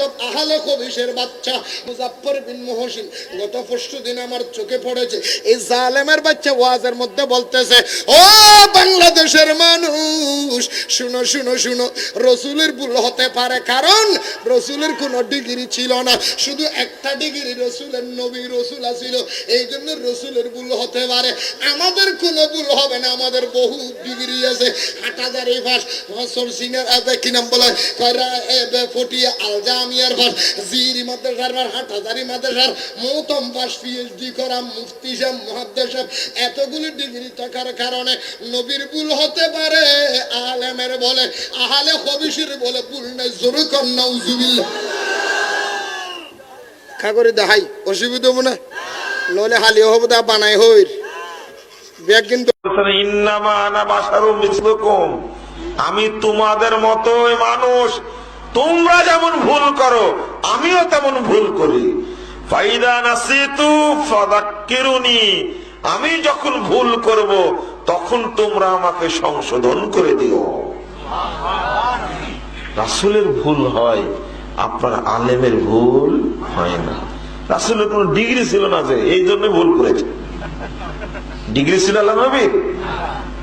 বেয়াদব আহালে কবিশের বাচ্চা মুজাফফর বিন মহসিন গত পরশু দিন আমার চোখে পড়েছে। এই জালেমের বাচ্চা ওয়াজের মধ্যে বলতেছে, ও বাংলাদেশের মানুষ, শুনো শুনো শুনো, রসুলের ভুল হতে পারে, কারণ রসুলের কোনো ডিগ্রি ছিল না। শুধু একটা ডিগ্রি রসুলের নবী রসুল আছিল, এই জন্য রসুলের ভুল হতে পারে। আমাদের কোনো ভুল হবে না, আমাদের বহু ডিগ্রি আছে। হাটাজারি ভাস সরসিনের আবে কি নাম বলে? কয়রা এবে আলজামিয়ার ভাস জিরি মাদ্রাসার ভাস হাটাজারি মাদ্রাসার, মৌতম ভাস পিএইচডি করা মুফতি সাহেব, মহাদ্দেশ এতগুলি ডিগ্রি থাকার কারণে নবীর ভুল হতে পারে, আলেমের বলে, আহালে হবিষের বলে ভুল নাই জোরে কন্যা উজুবিল্লাহ খা করে দেখাই, অসুবিধা হব না। নলে হালিও হব দা বানাই হইর। ব্যাগ কিন্তু ইন্নামা আনা বাশারুম মিসলুকুম। আমি তোমাদের মতোই মানুষ তোমরা যেমন ভুল করো, আমিও তেমন ভুল করি। আমি যখন ভুল করব, তখন তোমরা আমাকে সংশোধন করে দিও। রাসূলের ভুল হয়, আপনার আলেমের ভুল হয় না। রাসুলের কোন ডিগ্রি ছিল না যে, এই জন্য ভুল করেছে। ডিগ্রি ছিল আল্লাহ নবীর?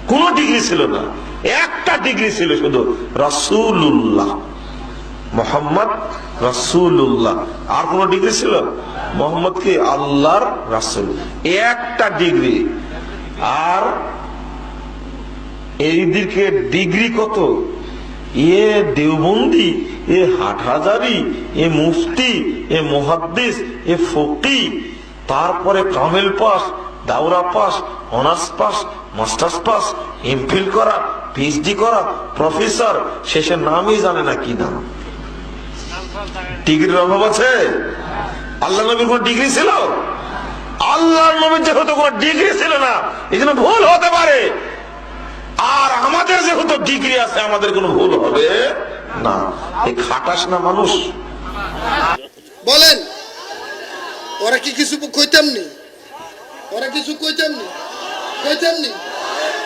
কোন ডিগ্রি ছিল না। একটা ডিগ্রি ছিল শুধু রাসূলুল্লাহ। মোহাম্মদ রাসূলুল্লাহ। আর কোন ডিগ্রি ছিল? মোহাম্মদ কি আল্লাহর রাসূল? একটা ডিগ্রি। আর এই দিকে ডিগ্রি কত? এ দেওবন্দি, এ হাটহাজারি, এ মুফতি, এ মুহাদ্দিস, এ ফকি। তারপরে কামেল pass দাউরা pass, honours pass, masters pass MPhil করা, পিএইচডি করা, প্রফেসর শেষের নামই জানে না কি নাম। ডিগ্রির অভাব আছে? আল্লাহ নবীর কোন ডিগ্রি ছিল? আল্লাহ নবীর যেহেতু কোন ডিগ্রি ছিল না, এই জন্য ভুল হতে পারে। আর আমাদের যেহেতু ডিগ্রি আছে, আমাদের ভুল হবে না। এই খাটাস না মানুষ। বলেন, ওরা কি কিছু কইতাম নি? ওরা কিছু কইতাম নি? কইতাম নি?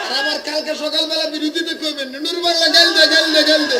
আর আবার কালকে সকালবেলা বিরোধীতে কইবেন, নুর বাংলা গেল দে গেল দে গেল দে।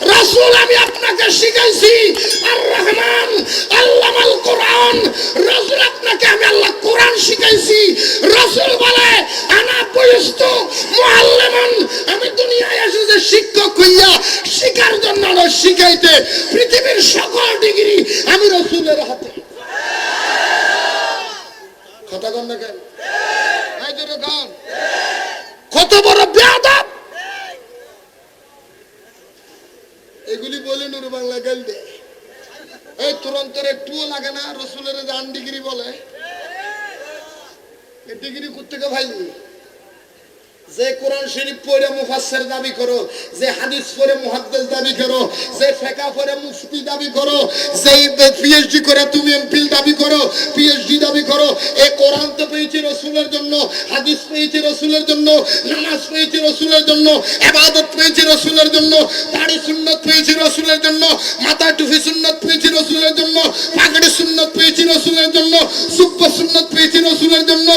রাসূল, আমি আপনাকে শিখাইছি। আর রহমান, আল্লামাল কোরআন। রাসূল, আপনাকে আমি আল্লাহ কোরআন শিখাইছি। রাসূল বলে, আনা আমি দুনিয়ায় শিক্ষক হইয়া শিখার জন্য নয় শিখাইতে পৃথিবীর সকল ডিগ্রি আমি রসুলের হাতে। কথা কন না কেন। কত বড় বেয়াদব এগুলি বলে নুরু বাংলা গেল দে। এই তুরন্তর একটুও লাগে না, রসুলের জান ডিগ্রি বলে ডিগ্রি কোথেকে ভাই যে কোরআন শরীফ পড়ে মুফাসসির দাবি করো, যে হাদিস পড়ে মুহাদ্দিস দাবি করো, যে ফিকহ পড়ে মুফতি দাবি করো যে পিএইচডি করে তুমি এমফিল দাবি করো পিএইচডি দাবি করো এই কোরআন তো পেয়েছি রাসূলের জন্য, হাদিস পেয়েছি রাসূলের জন্য, নামাজ পেয়েছি রাসূলের জন্য, ইবাদত পেয়েছি রাসূলের জন্য, দাড়ি সুন্নাত পেয়েছি রাসূলের জন্য, মাথা টুপি সুন্নাত পেয়েছি রাসূলের জন্য, পাগড়ি সুন্নাত পেয়েছে রাসূলের জন্য সুব্ব সুন্নাত পেয়েছি রাসূলের জন্য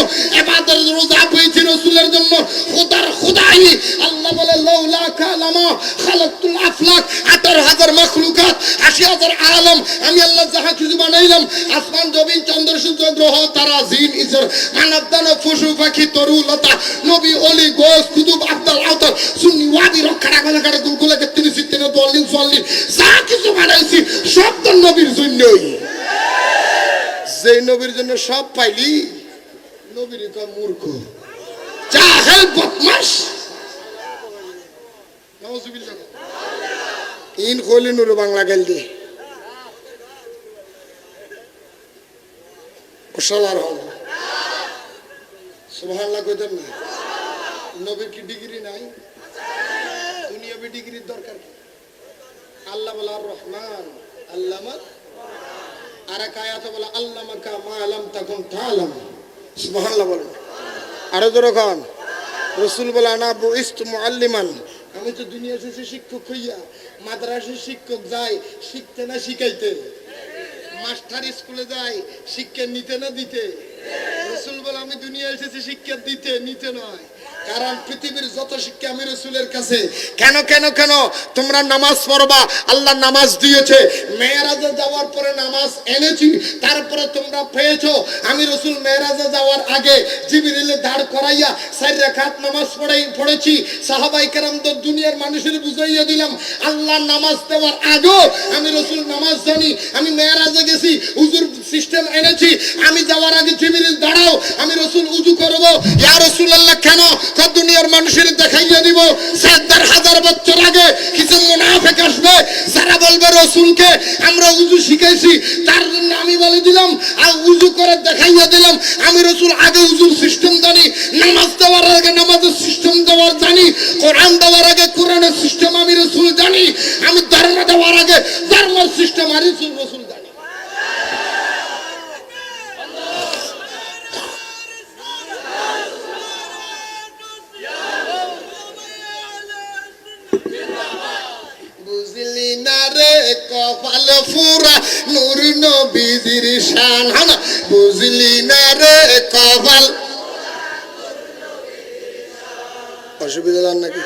ইবাদত রোজা পেয়েছে রাসূলের জন্য খুদার খুদাই। আল্লাহ বলে লাউলা কালামা, খালাকতুল আফলাক, আঠারো হাজার মখলুকাত, আশি হাজার আলম, আমি আল্লাহ যাহা কিছু বানাইলাম, আসমান, জমিন, চন্দ্র, সূর্য, গ্রহ, তারা, জিন ইসর মানব, দানব, পশু, পাখি, তরু, লতা, নবী, অলি, গোস, কুতুব আব্দাল আওতার সুন্নি, ওয়াদি রক্ষাটা গলা কাটা দুলগুলাকে তিনি সিত্তিনে দলিন সল্লিন যা কিছু বানাইছি, সব তো নবীর জন্যই। যে নবীর জন্য সব পাইলি, নবীর মূর্খ। জাহেল বদমাস ইন কইলি নুরু বাংলা গেল দি ওসালার হল নবীর কি ডিগ্রি নাই দুনিয়াবি ডিগ্রির দরকার আল্লাহ বলা রহমান আল্লামা আর এক আয়াতে বলা আল্লামাকা মা আলাম তখন তালাম সুবহানাল্লাহ বলেন আরও খান রসুল বলে, আনা বইস্তু মুআল্লিমান। আমি তো দুনিয়া শেষে শিক্ষক হইয়া মাদ্রাসে শিক্ষক যাই, শিখতে না শিখাইতে। মাস্টার স্কুলে যাই, শিক্ষা নিতে না দিতে। রসুল বলে, আমি দুনিয়া এসেছি শিক্ষা দিতে, নিতে নয়। কারণ পৃথিবীর যত শিক্ষা আমি রসুলের কাছে, কেন কেন কেন তোমরা নামাজ পড়বা? আল্লাহ নামাজ দিয়েছে। মেয়েরাজে যাওয়ার পরে নামাজ এনেছি, তারপরে তোমরা পেয়েছ। আমি রসুল মেয়েরাজে যাওয়ার আগে জিবিরিলে দাঁড় করাইয়া চার রেখাত নামাজ পড়াই পড়েছি। সাহাবাই কেরাম তো দুনিয়ার মানুষের বুঝাইয়া দিলাম, আল্লাহ নামাজ দেওয়ার আগেও আমি রসুল নামাজ জানি। আমি মেয়েরাজে গেছি উজুর সিস্টেম এনেছি। আমি যাওয়ার আগে জিবিরিল দাঁড়াও, আমি রসুল উজু করব। ইয়া রসুল আল্লাহ কেন? তা দুনিয়ার মানুষের দেখাইয়া দিব। সাত হাজার বছর আগে কিছু মুনাফেক আসবে, যারা বলবে রসুলকে, আমরা উজু শিখাইছি। তার জন্য আমি বলে দিলাম, আর উজু করে দেখাইয়া দিলাম। আমি রসুল আগে উজুর সিস্টেম জানি, নামাজ দেওয়ার আগে নামাজের সিস্টেম দেওয়ার জানি, কোরআন দেওয়ার আগে কোরআনের সিস্টেম আমি রসুল জানি, আমি ধর্ম দেওয়ার আগে ধর্মের সিস্টেম আমি রসুল রসুল জানি। বুঝলি না রে কপাল ফুরা নূর নবীজির শান। হানা বুঝলি না রে কপাল? অসুবিধা নাকি?